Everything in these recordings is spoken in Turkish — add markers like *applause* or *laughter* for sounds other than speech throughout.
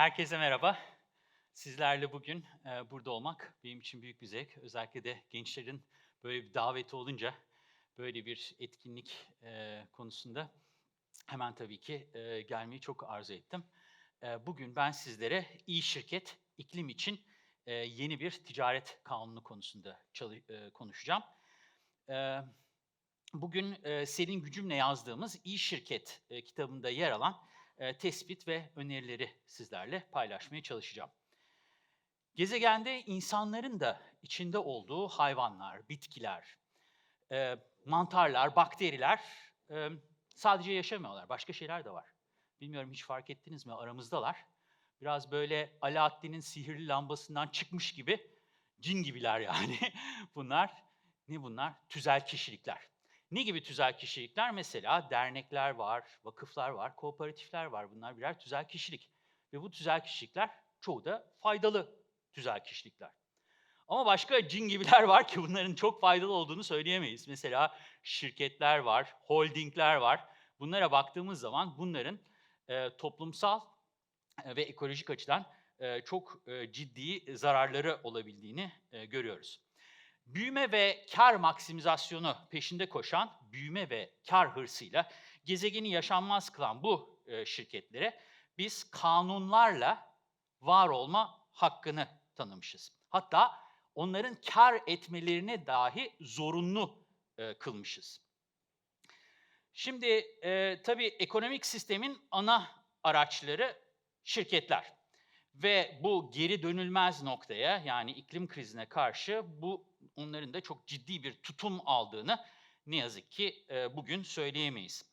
Herkese merhaba. Sizlerle bugün e, burada olmak benim için büyük bir zevk. Özellikle de gençlerin böyle bir daveti olunca böyle bir etkinlik e, konusunda hemen tabii ki e, gelmeyi çok arzu ettim. E, bugün ben sizlere iyi şirket iklim için e, yeni bir ticaret kanunu konusunda e, konuşacağım. E, bugün e, Selin Gücüm'le yazdığımız İyi Şirket e, kitabında yer alan e, tespit ve önerileri sizlerle paylaşmaya çalışacağım. Gezegende insanların da içinde olduğu hayvanlar, bitkiler, e, mantarlar, bakteriler e, sadece yaşamıyorlar. Başka şeyler de var. Bilmiyorum hiç fark ettiniz mi? Aramızdalar. Biraz böyle Alaaddin'in sihirli lambasından çıkmış gibi cin gibiler yani. *laughs* bunlar ne bunlar? Tüzel kişilikler. Ne gibi tüzel kişilikler? Mesela dernekler var, vakıflar var, kooperatifler var. Bunlar birer tüzel kişilik. Ve bu tüzel kişilikler çoğu da faydalı tüzel kişilikler. Ama başka cin gibiler var ki bunların çok faydalı olduğunu söyleyemeyiz. Mesela şirketler var, holdingler var. Bunlara baktığımız zaman bunların e, toplumsal e, ve ekolojik açıdan e, çok e, ciddi zararları olabildiğini e, görüyoruz. Büyüme ve kar maksimizasyonu peşinde koşan büyüme ve kar hırsıyla gezegeni yaşanmaz kılan bu e, şirketlere biz kanunlarla var olma hakkını tanımışız. Hatta onların kar etmelerine dahi zorunlu e, kılmışız. Şimdi e, tabii ekonomik sistemin ana araçları şirketler. Ve bu geri dönülmez noktaya yani iklim krizine karşı bu onların da çok ciddi bir tutum aldığını ne yazık ki e, bugün söyleyemeyiz.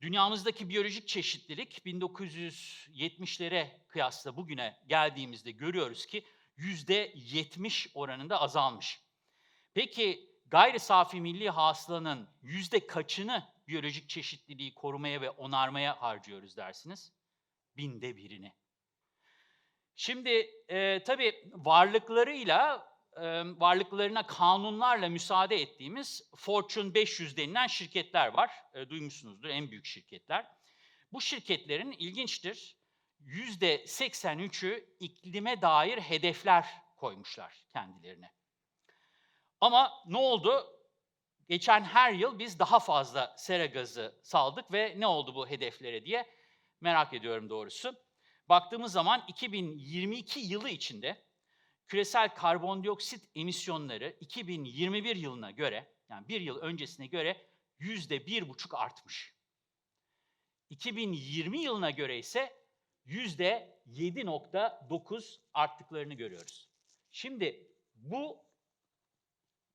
Dünyamızdaki biyolojik çeşitlilik 1970'lere kıyasla bugüne geldiğimizde görüyoruz ki yüzde 70 oranında azalmış. Peki gayri safi milli hasılanın yüzde kaçını biyolojik çeşitliliği korumaya ve onarmaya harcıyoruz dersiniz? Binde birini. Şimdi e, tabii varlıklarıyla, varlıklarına kanunlarla müsaade ettiğimiz Fortune 500 denilen şirketler var. Duymuşsunuzdur en büyük şirketler. Bu şirketlerin ilginçtir, yüzde 83'ü iklime dair hedefler koymuşlar kendilerine. Ama ne oldu? Geçen her yıl biz daha fazla sera gazı saldık ve ne oldu bu hedeflere diye merak ediyorum doğrusu. Baktığımız zaman 2022 yılı içinde küresel karbondioksit emisyonları 2021 yılına göre, yani bir yıl öncesine göre yüzde bir buçuk artmış. 2020 yılına göre ise yüzde 7.9 arttıklarını görüyoruz. Şimdi bu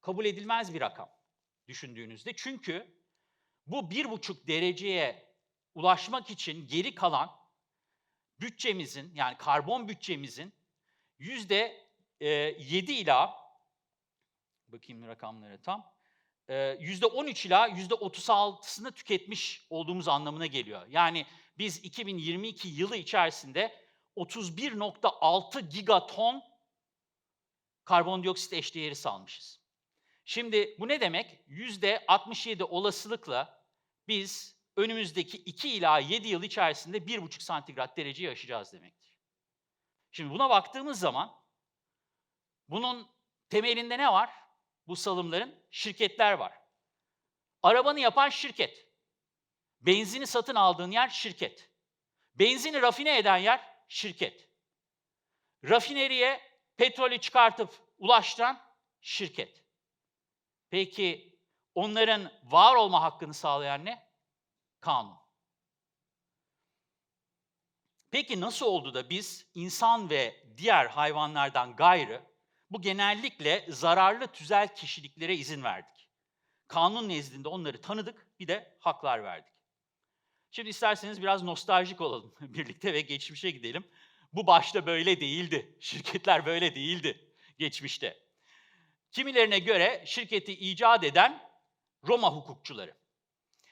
kabul edilmez bir rakam düşündüğünüzde. Çünkü bu bir buçuk dereceye ulaşmak için geri kalan bütçemizin yani karbon bütçemizin yüzde e, yedi ila bakayım rakamlara tam e, yüzde on üç ila yüzde otuz altısını tüketmiş olduğumuz anlamına geliyor. Yani biz 2022 yılı içerisinde 31.6 gigaton karbondioksit eşdeğeri salmışız. Şimdi bu ne demek? Yüzde 67 olasılıkla biz önümüzdeki 2 ila 7 yıl içerisinde 1,5 santigrat dereceyi aşacağız demektir. Şimdi buna baktığımız zaman bunun temelinde ne var? Bu salımların şirketler var. Arabanı yapan şirket. Benzini satın aldığın yer şirket. Benzini rafine eden yer şirket. Rafineriye petrolü çıkartıp ulaştıran şirket. Peki onların var olma hakkını sağlayan ne? Kanun. Peki nasıl oldu da biz insan ve diğer hayvanlardan gayrı bu genellikle zararlı tüzel kişiliklere izin verdik? Kanun nezdinde onları tanıdık, bir de haklar verdik. Şimdi isterseniz biraz nostaljik olalım *laughs* birlikte ve geçmişe gidelim. Bu başta böyle değildi. Şirketler böyle değildi geçmişte. Kimilerine göre şirketi icat eden Roma hukukçuları.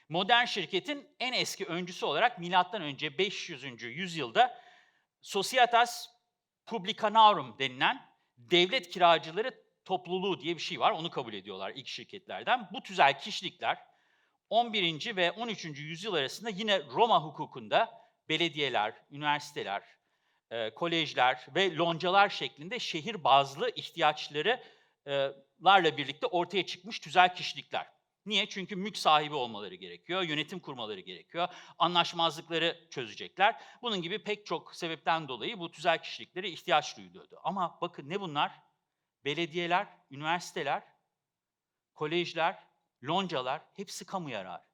Modern şirketin en eski öncüsü olarak milattan önce 500. yüzyılda Societas Publicanarum denilen devlet kiracıları topluluğu diye bir şey var. Onu kabul ediyorlar ilk şirketlerden. Bu tüzel kişilikler 11. ve 13. yüzyıl arasında yine Roma hukukunda belediyeler, üniversiteler, e, kolejler ve loncalar şeklinde şehir bazlı ihtiyaçları e, larla birlikte ortaya çıkmış tüzel kişilikler. Niye? Çünkü mülk sahibi olmaları gerekiyor, yönetim kurmaları gerekiyor, anlaşmazlıkları çözecekler. Bunun gibi pek çok sebepten dolayı bu tüzel kişiliklere ihtiyaç duyuluyordu. Ama bakın ne bunlar? Belediyeler, üniversiteler, kolejler, loncalar hepsi kamu yararı.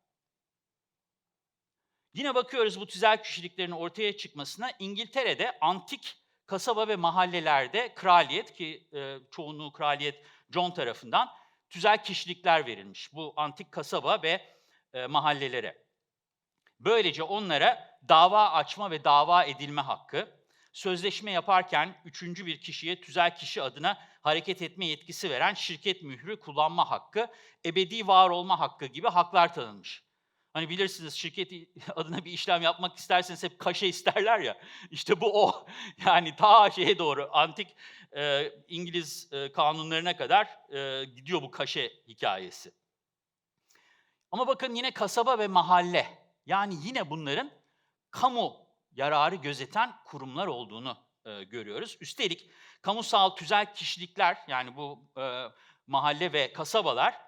Yine bakıyoruz bu tüzel kişiliklerin ortaya çıkmasına. İngiltere'de antik kasaba ve mahallelerde kraliyet ki e, çoğunluğu kraliyet John tarafından tüzel kişilikler verilmiş bu antik kasaba ve e, mahallelere. Böylece onlara dava açma ve dava edilme hakkı, sözleşme yaparken üçüncü bir kişiye tüzel kişi adına hareket etme yetkisi veren şirket mührü kullanma hakkı, ebedi var olma hakkı gibi haklar tanınmış. Hani bilirsiniz şirket *laughs* adına bir işlem yapmak isterseniz hep kaşe isterler ya. İşte bu o. *laughs* Yani ta şeye doğru antik e, İngiliz e, kanunlarına kadar e, gidiyor bu kaşe hikayesi. Ama bakın yine kasaba ve mahalle. Yani yine bunların kamu yararı gözeten kurumlar olduğunu e, görüyoruz. Üstelik kamusal tüzel kişilikler yani bu e, mahalle ve kasabalar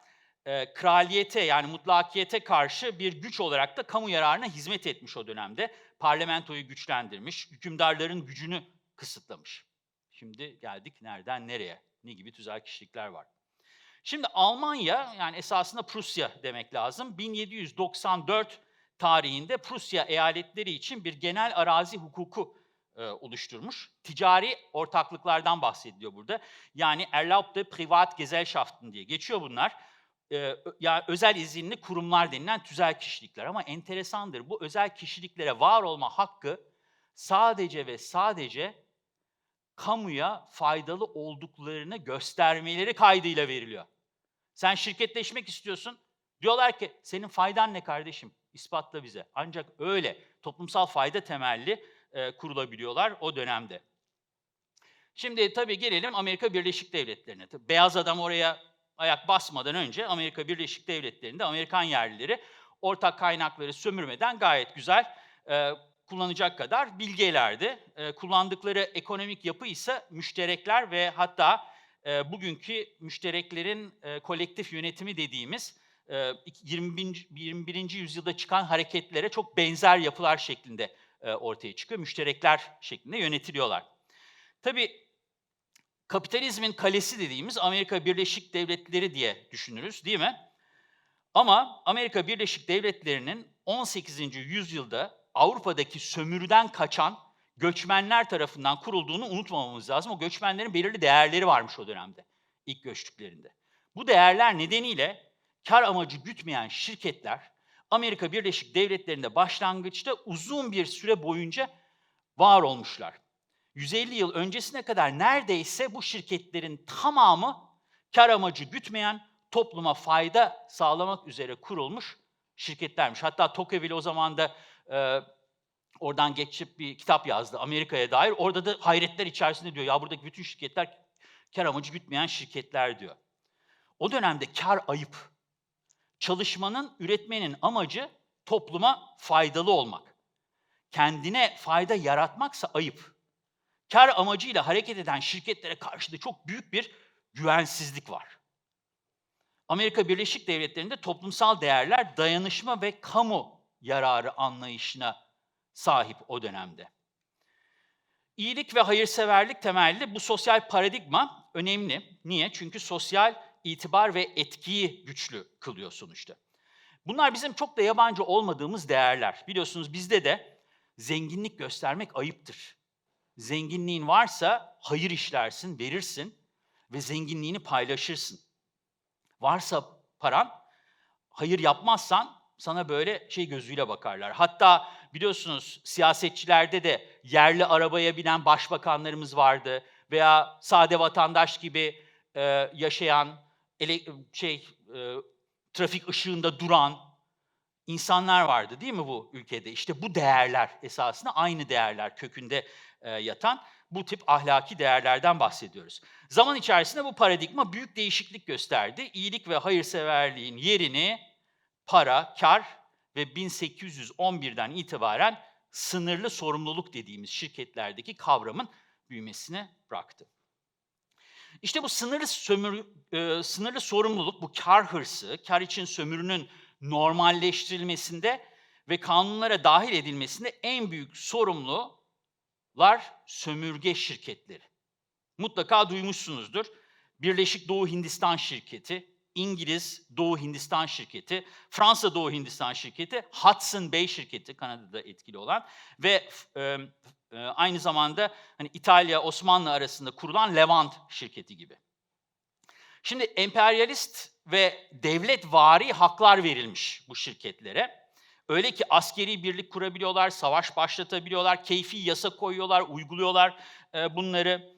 e, kraliyete yani mutlakiyete karşı bir güç olarak da kamu yararına hizmet etmiş o dönemde. Parlamentoyu güçlendirmiş, hükümdarların gücünü kısıtlamış. Şimdi geldik nereden nereye? Ne gibi tüzel kişilikler var? Şimdi Almanya yani esasında Prusya demek lazım. 1794 tarihinde Prusya eyaletleri için bir genel arazi hukuku e, oluşturmuş. Ticari ortaklıklardan bahsediliyor burada. Yani Erlaubte Privatgesellschaften diye geçiyor bunlar e, ya özel izinli kurumlar denilen tüzel kişilikler. Ama enteresandır bu özel kişiliklere var olma hakkı sadece ve sadece kamuya faydalı olduklarını göstermeleri kaydıyla veriliyor. Sen şirketleşmek istiyorsun. Diyorlar ki senin faydan ne kardeşim? İspatla bize. Ancak öyle toplumsal fayda temelli e, kurulabiliyorlar o dönemde. Şimdi tabii gelelim Amerika Birleşik Devletleri'ne. Beyaz adam oraya ayak basmadan önce Amerika Birleşik Devletleri'nde Amerikan yerlileri ortak kaynakları sömürmeden gayet güzel e, kullanacak kadar bilgelerdi. E, kullandıkları ekonomik yapı ise müşterekler ve hatta e, bugünkü müştereklerin e, kolektif yönetimi dediğimiz e, 21. 21. yüzyılda çıkan hareketlere çok benzer yapılar şeklinde e, ortaya çıkıyor. Müşterekler şeklinde yönetiliyorlar. Tabii kapitalizmin kalesi dediğimiz Amerika Birleşik Devletleri diye düşünürüz değil mi? Ama Amerika Birleşik Devletleri'nin 18. yüzyılda Avrupa'daki sömürüden kaçan göçmenler tarafından kurulduğunu unutmamamız lazım. O göçmenlerin belirli değerleri varmış o dönemde, ilk göçtüklerinde. Bu değerler nedeniyle kar amacı gütmeyen şirketler Amerika Birleşik Devletleri'nde başlangıçta uzun bir süre boyunca var olmuşlar. 150 yıl öncesine kadar neredeyse bu şirketlerin tamamı kar amacı gütmeyen, topluma fayda sağlamak üzere kurulmuş şirketlermiş. Hatta Tocqueville o zaman da e, oradan geçip bir kitap yazdı Amerika'ya dair. Orada da hayretler içerisinde diyor ya buradaki bütün şirketler kar amacı gütmeyen şirketler diyor. O dönemde kar ayıp. Çalışmanın, üretmenin amacı topluma faydalı olmak. Kendine fayda yaratmaksa ayıp kar amacıyla hareket eden şirketlere karşı da çok büyük bir güvensizlik var. Amerika Birleşik Devletleri'nde toplumsal değerler dayanışma ve kamu yararı anlayışına sahip o dönemde. İyilik ve hayırseverlik temelli bu sosyal paradigma önemli. Niye? Çünkü sosyal itibar ve etkiyi güçlü kılıyor sonuçta. Bunlar bizim çok da yabancı olmadığımız değerler. Biliyorsunuz bizde de zenginlik göstermek ayıptır. Zenginliğin varsa hayır işlersin, verirsin ve zenginliğini paylaşırsın. Varsa paran, hayır yapmazsan sana böyle şey gözüyle bakarlar. Hatta biliyorsunuz siyasetçilerde de yerli arabaya binen başbakanlarımız vardı veya sade vatandaş gibi e, yaşayan ele, şey e, trafik ışığında duran insanlar vardı değil mi bu ülkede? İşte bu değerler esasında aynı değerler kökünde yatan bu tip ahlaki değerlerden bahsediyoruz. Zaman içerisinde bu paradigma büyük değişiklik gösterdi. İyilik ve hayırseverliğin yerini para, kar ve 1811'den itibaren sınırlı sorumluluk dediğimiz şirketlerdeki kavramın büyümesine bıraktı. İşte bu sınırlı sömür, e, sınırlı sorumluluk, bu kar hırsı, kar için sömürünün normalleştirilmesinde ve kanunlara dahil edilmesinde en büyük sorumlular sömürge şirketleri. Mutlaka duymuşsunuzdur. Birleşik Doğu Hindistan şirketi, İngiliz Doğu Hindistan şirketi, Fransa Doğu Hindistan şirketi, Hudson Bay şirketi Kanada'da etkili olan ve e, e, aynı zamanda hani İtalya Osmanlı arasında kurulan Levant şirketi gibi. Şimdi emperyalist ve devlet vari haklar verilmiş bu şirketlere. Öyle ki askeri birlik kurabiliyorlar, savaş başlatabiliyorlar, keyfi yasa koyuyorlar, uyguluyorlar e, bunları.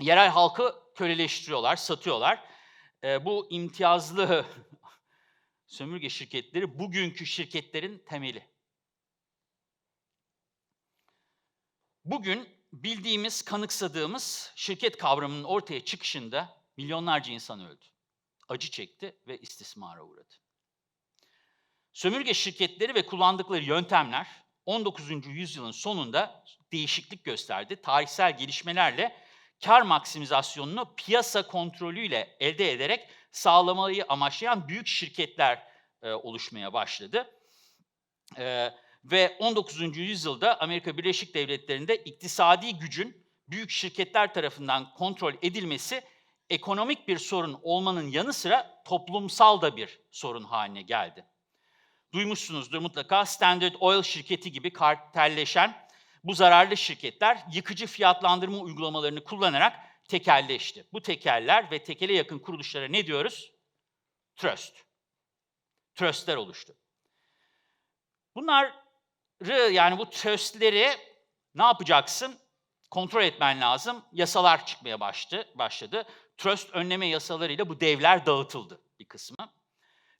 Yerel halkı köleleştiriyorlar, satıyorlar. E, bu imtiyazlı *laughs* sömürge şirketleri bugünkü şirketlerin temeli. Bugün bildiğimiz, kanıksadığımız şirket kavramının ortaya çıkışında milyonlarca insan öldü. Acı çekti ve istismara uğradı. Sömürge şirketleri ve kullandıkları yöntemler 19. yüzyılın sonunda değişiklik gösterdi. Tarihsel gelişmelerle kar maksimizasyonunu piyasa kontrolüyle elde ederek sağlamayı amaçlayan büyük şirketler e, oluşmaya başladı. E, ve 19. yüzyılda Amerika Birleşik Devletleri'nde iktisadi gücün büyük şirketler tarafından kontrol edilmesi ekonomik bir sorun olmanın yanı sıra toplumsal da bir sorun haline geldi. Duymuşsunuzdur mutlaka Standard Oil şirketi gibi kartelleşen bu zararlı şirketler yıkıcı fiyatlandırma uygulamalarını kullanarak tekelleşti. Bu tekeller ve tekele yakın kuruluşlara ne diyoruz? Trust. Trustler oluştu. Bunları yani bu trustleri ne yapacaksın? Kontrol etmen lazım. Yasalar çıkmaya başladı. başladı. Trust önleme yasalarıyla bu devler dağıtıldı bir kısmı.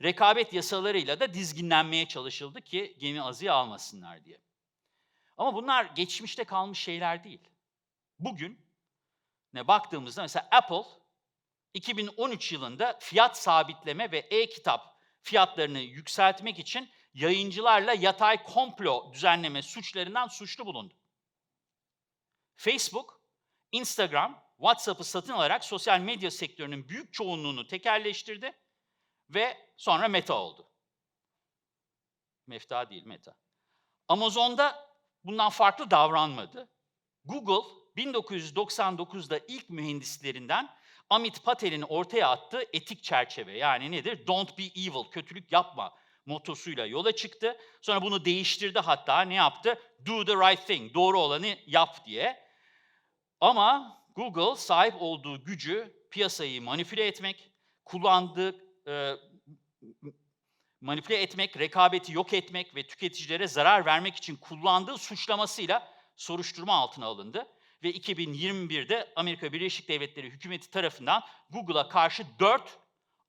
Rekabet yasalarıyla da dizginlenmeye çalışıldı ki gemi azıya almasınlar diye. Ama bunlar geçmişte kalmış şeyler değil. Bugün ne baktığımızda mesela Apple 2013 yılında fiyat sabitleme ve e-kitap fiyatlarını yükseltmek için yayıncılarla yatay komplo düzenleme suçlarından suçlu bulundu. Facebook, Instagram, WhatsApp'ı satın alarak sosyal medya sektörünün büyük çoğunluğunu tekerleştirdi ve sonra Meta oldu. Mefta değil Meta. Amazon'da bundan farklı davranmadı. Google 1999'da ilk mühendislerinden Amit Patel'in ortaya attığı etik çerçeve yani nedir? Don't be evil, kötülük yapma motosuyla yola çıktı. Sonra bunu değiştirdi hatta ne yaptı? Do the right thing, doğru olanı yap diye. Ama Google sahip olduğu gücü piyasayı manipüle etmek, kullandığı manipüle etmek, rekabeti yok etmek ve tüketicilere zarar vermek için kullandığı suçlamasıyla soruşturma altına alındı. Ve 2021'de Amerika Birleşik Devletleri hükümeti tarafından Google'a karşı 4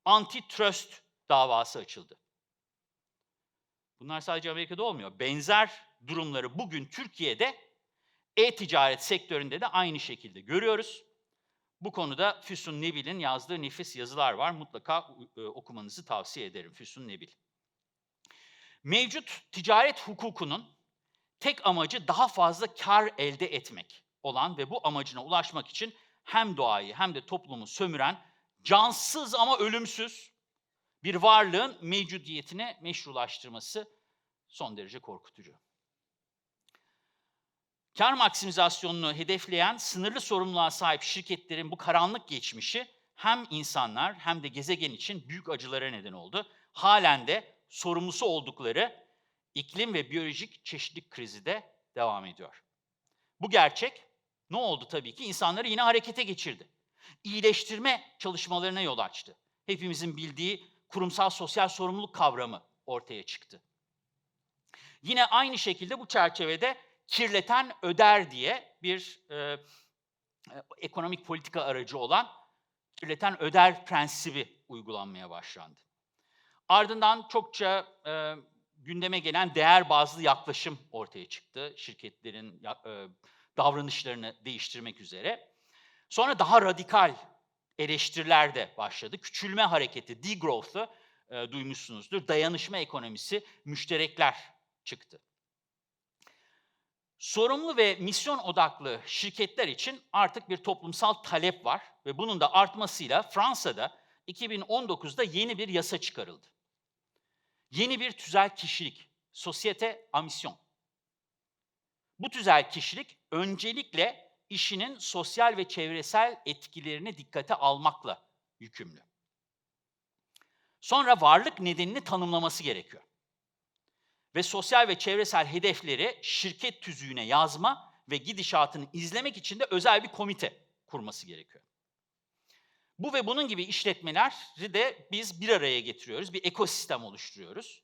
antitrust davası açıldı. Bunlar sadece Amerika'da olmuyor. Benzer durumları bugün Türkiye'de e-ticaret sektöründe de aynı şekilde görüyoruz. Bu konuda Füsun Nebil'in yazdığı nefis yazılar var. Mutlaka e, okumanızı tavsiye ederim Füsun Nebil. Mevcut ticaret hukukunun tek amacı daha fazla kar elde etmek olan ve bu amacına ulaşmak için hem doğayı hem de toplumu sömüren cansız ama ölümsüz bir varlığın mevcudiyetine meşrulaştırması son derece korkutucu. Kar maksimizasyonunu hedefleyen sınırlı sorumluluğa sahip şirketlerin bu karanlık geçmişi hem insanlar hem de gezegen için büyük acılara neden oldu. Halen de sorumlusu oldukları iklim ve biyolojik çeşitlilik krizi de devam ediyor. Bu gerçek ne oldu tabii ki? İnsanları yine harekete geçirdi. İyileştirme çalışmalarına yol açtı. Hepimizin bildiği kurumsal sosyal sorumluluk kavramı ortaya çıktı. Yine aynı şekilde bu çerçevede kirleten öder diye bir e, e, ekonomik politika aracı olan kirleten öder prensibi uygulanmaya başlandı. Ardından çokça e, gündeme gelen değer bazlı yaklaşım ortaya çıktı şirketlerin e, davranışlarını değiştirmek üzere. Sonra daha radikal eleştiriler de başladı. Küçülme hareketi, degrowth'ı e, duymuşsunuzdur. Dayanışma ekonomisi, müşterekler çıktı. Sorumlu ve misyon odaklı şirketler için artık bir toplumsal talep var ve bunun da artmasıyla Fransa'da 2019'da yeni bir yasa çıkarıldı. Yeni bir tüzel kişilik, sosyete a mission. Bu tüzel kişilik öncelikle işinin sosyal ve çevresel etkilerini dikkate almakla yükümlü. Sonra varlık nedenini tanımlaması gerekiyor. Ve sosyal ve çevresel hedefleri şirket tüzüğüne yazma ve gidişatını izlemek için de özel bir komite kurması gerekiyor. Bu ve bunun gibi işletmeleri de biz bir araya getiriyoruz, bir ekosistem oluşturuyoruz.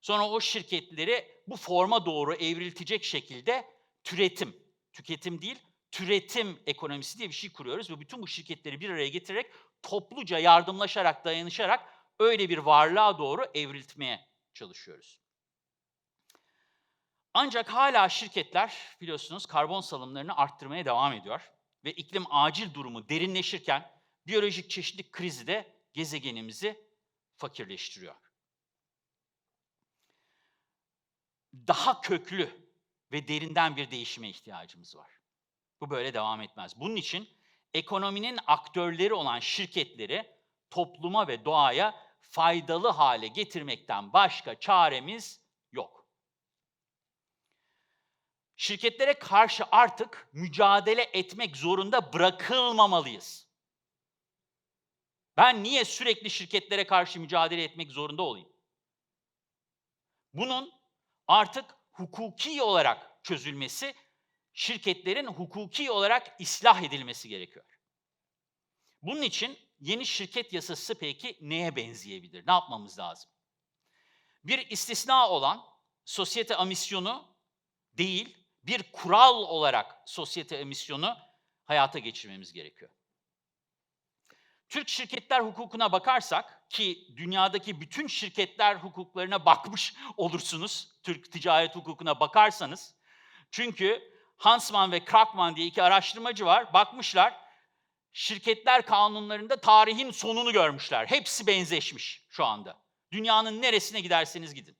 Sonra o şirketleri bu forma doğru evriltecek şekilde türetim, tüketim değil, türetim ekonomisi diye bir şey kuruyoruz ve bütün bu şirketleri bir araya getirerek topluca yardımlaşarak, dayanışarak öyle bir varlığa doğru evriltmeye çalışıyoruz. Ancak hala şirketler biliyorsunuz karbon salımlarını arttırmaya devam ediyor ve iklim acil durumu derinleşirken biyolojik çeşitlilik krizi de gezegenimizi fakirleştiriyor. Daha köklü ve derinden bir değişime ihtiyacımız var. Bu böyle devam etmez. Bunun için ekonominin aktörleri olan şirketleri topluma ve doğaya faydalı hale getirmekten başka çaremiz yok. Şirketlere karşı artık mücadele etmek zorunda bırakılmamalıyız. Ben niye sürekli şirketlere karşı mücadele etmek zorunda olayım? Bunun artık hukuki olarak çözülmesi, şirketlerin hukuki olarak islah edilmesi gerekiyor. Bunun için yeni şirket yasası peki neye benzeyebilir? Ne yapmamız lazım? Bir istisna olan sosyete emisyonu değil, bir kural olarak sosyete emisyonu hayata geçirmemiz gerekiyor. Türk şirketler hukukuna bakarsak ki dünyadaki bütün şirketler hukuklarına bakmış olursunuz. Türk ticaret hukukuna bakarsanız. Çünkü Hansman ve Krakman diye iki araştırmacı var. Bakmışlar şirketler kanunlarında tarihin sonunu görmüşler. Hepsi benzeşmiş şu anda. Dünyanın neresine giderseniz gidin.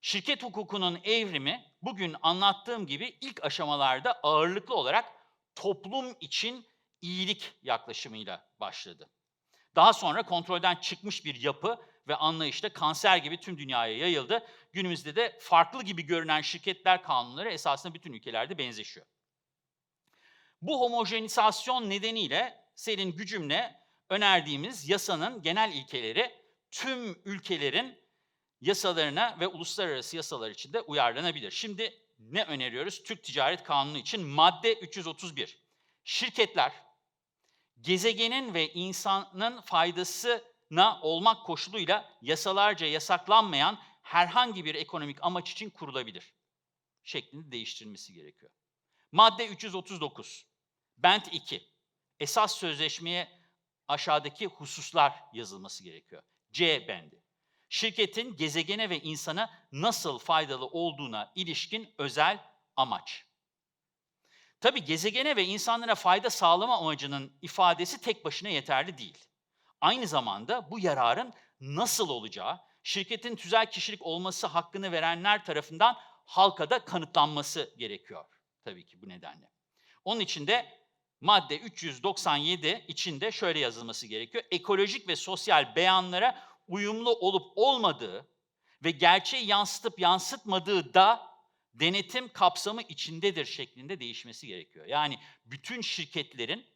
Şirket hukukunun evrimi bugün anlattığım gibi ilk aşamalarda ağırlıklı olarak toplum için iyilik yaklaşımıyla başladı. Daha sonra kontrolden çıkmış bir yapı ve anlayışla kanser gibi tüm dünyaya yayıldı. Günümüzde de farklı gibi görünen şirketler kanunları esasında bütün ülkelerde benzeşiyor. Bu homojenizasyon nedeniyle senin gücümle önerdiğimiz yasanın genel ilkeleri tüm ülkelerin yasalarına ve uluslararası yasalar için de uyarlanabilir. Şimdi ne öneriyoruz? Türk Ticaret Kanunu için madde 331. Şirketler gezegenin ve insanın faydasına olmak koşuluyla yasalarca yasaklanmayan herhangi bir ekonomik amaç için kurulabilir şeklinde değiştirilmesi gerekiyor. Madde 339. Bent 2. Esas sözleşmeye aşağıdaki hususlar yazılması gerekiyor. C bendi. Şirketin gezegene ve insana nasıl faydalı olduğuna ilişkin özel amaç. Tabi gezegene ve insanlara fayda sağlama amacının ifadesi tek başına yeterli değil. Aynı zamanda bu yararın nasıl olacağı, şirketin tüzel kişilik olması hakkını verenler tarafından halka da kanıtlanması gerekiyor. Tabii ki bu nedenle. Onun için de madde 397 içinde şöyle yazılması gerekiyor. Ekolojik ve sosyal beyanlara uyumlu olup olmadığı ve gerçeği yansıtıp yansıtmadığı da denetim kapsamı içindedir şeklinde değişmesi gerekiyor. Yani bütün şirketlerin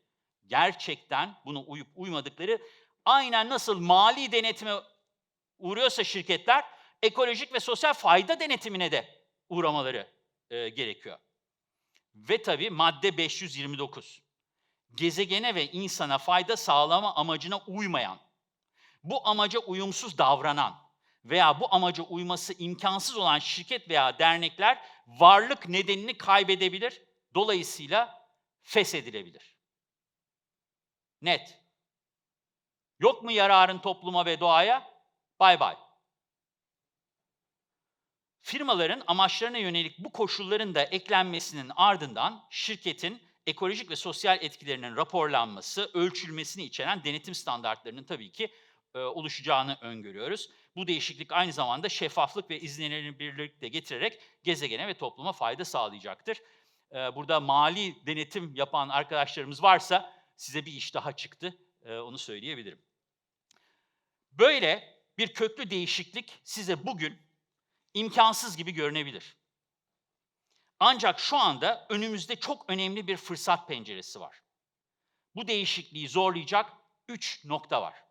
gerçekten bunu uyup uymadıkları aynen nasıl mali denetime uğruyorsa şirketler ekolojik ve sosyal fayda denetimine de uğramaları e, gerekiyor. Ve tabii madde 529 gezegene ve insana fayda sağlama amacına uymayan, bu amaca uyumsuz davranan veya bu amaca uyması imkansız olan şirket veya dernekler varlık nedenini kaybedebilir, dolayısıyla feshedilebilir. Net. Yok mu yararın topluma ve doğaya? Bay bay. Firmaların amaçlarına yönelik bu koşulların da eklenmesinin ardından şirketin ekolojik ve sosyal etkilerinin raporlanması, ölçülmesini içeren denetim standartlarının tabii ki e, oluşacağını öngörüyoruz. Bu değişiklik aynı zamanda şeffaflık ve izlenilebilirlik de getirerek gezegene ve topluma fayda sağlayacaktır. Ee, burada mali denetim yapan arkadaşlarımız varsa size bir iş daha çıktı, ee, onu söyleyebilirim. Böyle bir köklü değişiklik size bugün imkansız gibi görünebilir. Ancak şu anda önümüzde çok önemli bir fırsat penceresi var. Bu değişikliği zorlayacak üç nokta var.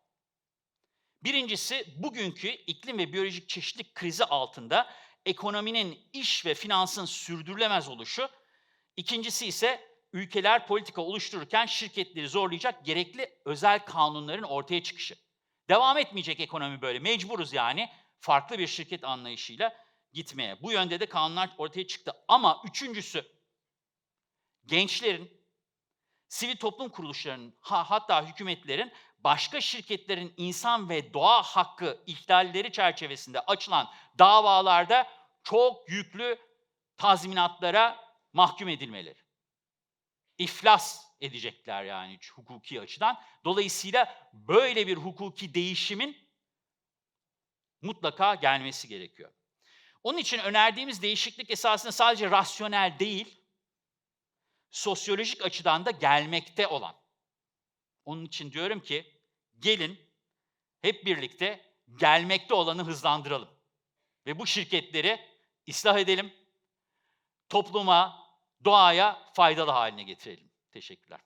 Birincisi bugünkü iklim ve biyolojik çeşitlilik krizi altında ekonominin, iş ve finansın sürdürülemez oluşu. İkincisi ise ülkeler politika oluştururken şirketleri zorlayacak gerekli özel kanunların ortaya çıkışı. Devam etmeyecek ekonomi böyle. Mecburuz yani farklı bir şirket anlayışıyla gitmeye. Bu yönde de kanunlar ortaya çıktı. Ama üçüncüsü gençlerin, sivil toplum kuruluşlarının ha, hatta hükümetlerin başka şirketlerin insan ve doğa hakkı ihlalleri çerçevesinde açılan davalarda çok yüklü tazminatlara mahkum edilmeleri. İflas edecekler yani hukuki açıdan. Dolayısıyla böyle bir hukuki değişimin mutlaka gelmesi gerekiyor. Onun için önerdiğimiz değişiklik esasında sadece rasyonel değil, sosyolojik açıdan da gelmekte olan. Onun için diyorum ki gelin hep birlikte gelmekte olanı hızlandıralım. Ve bu şirketleri ıslah edelim. Topluma, doğaya faydalı haline getirelim. Teşekkürler.